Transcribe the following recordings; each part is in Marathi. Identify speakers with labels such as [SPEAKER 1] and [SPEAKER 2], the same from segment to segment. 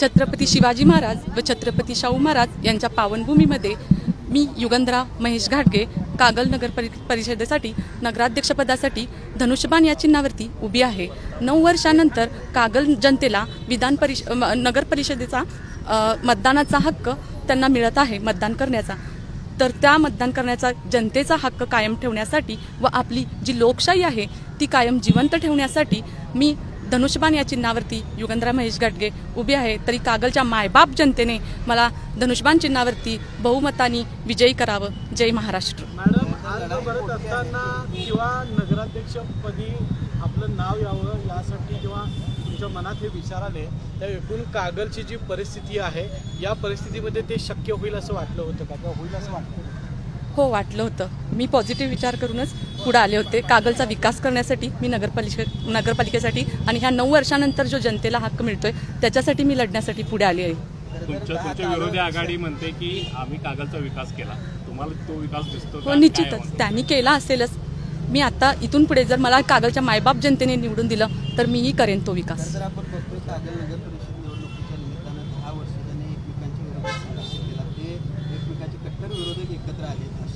[SPEAKER 1] छत्रपती शिवाजी महाराज व छत्रपती शाहू महाराज यांच्या पावनभूमीमध्ये मी युगंधरा महेश घाटगे कागल नगर परि परिषदेसाठी नगराध्यक्षपदासाठी धनुष्यबाण या चिन्हावरती उभी आहे. नऊ वर्षानंतर कागल जनतेला विधान परिष म- नगर परिषदेचा मतदानाचा हक्क त्यांना मिळत आहे मतदान करण्याचा. तर त्या मतदान करण्याचा जनतेचा हक्क कायम ठेवण्यासाठी व आपली जी लोकशाही आहे ती कायम जिवंत ठेवण्यासाठी मी धनुष्यबाण या चिन्हावरती युगंधरा महेश गाडगे उभे आहे. तरी कागलच्या मायबाप जनतेने मला धनुष्यबाण चिन्हावरती बहुमतानी विजयी करावं. जय महाराष्ट्र.
[SPEAKER 2] मॅडम किंवा नगराध्यक्षपदी आपलं नाव यावं यासाठी किंवा तुमच्या मनात हे विचार आले त्या एकूण कागलची जी परिस्थिती आहे या परिस्थितीमध्ये ते शक्य होईल असं वाटलं होतं का? होईल असं वाटतं?
[SPEAKER 1] हो वाटलं होतं. मी पॉझिटिव्ह विचार करूनच पुढे आले होते. कागलचा विकास करण्यासाठी मी नगरपालिके नगरपालिकेसाठी आणि ह्या नऊ वर्षानंतर जो जनतेला हक्क मिळतोय त्याच्यासाठी मी लढण्यासाठी पुढे आली आहे.
[SPEAKER 3] तुमच्या विरोधी आघाडी म्हणते की आम्ही कागलचा विकास केला. तुम्हाला तो विकास दिसतो?
[SPEAKER 1] हो निश्चितच? त्यांनी केला असेलच. मी आता इथून पुढे जर मला कागलच्या मायबाप जनतेने निवडून दिलं तर मीही करेन तो विकास.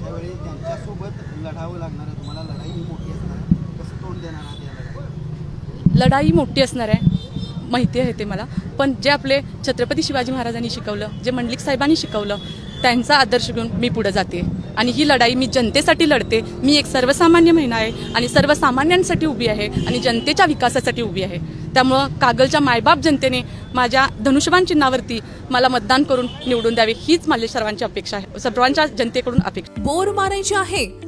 [SPEAKER 4] आले अशा वेळी त्यांच्यासोबत लढावं लागणार आहे. तुम्हाला लढाई ही मोठी असणार आहे. कसं तोंड देणार आहात या लढाईला?
[SPEAKER 1] लढाई मोठी असणार आहे. माहिती आहे ते मला. पण जे आपले छत्रपती शिवाजी महाराजांनी शिकवलं जे मंडलिक साहेबांनी शिकवलं त्यांचा आदर्श घेऊन मी पुढे जाते. आणि ही लढाई मी जनतेसाठी लढते. मी एक सर्वसामान्य महिला आहे आणि सर्वसामान्यांसाठी उभी आहे आणि जनतेच्या विकासासाठी उभी आहे. त्यामुळं कागलच्या मायबाप जनतेने माझ्या धनुष्यबाण चिन्हावरती मला मतदान करून निवडून द्यावे हीच माझी सर्वांची अपेक्षा आहे. सर्वांच्या जनतेकडून अपेक्षा
[SPEAKER 5] बोर मारायची आहे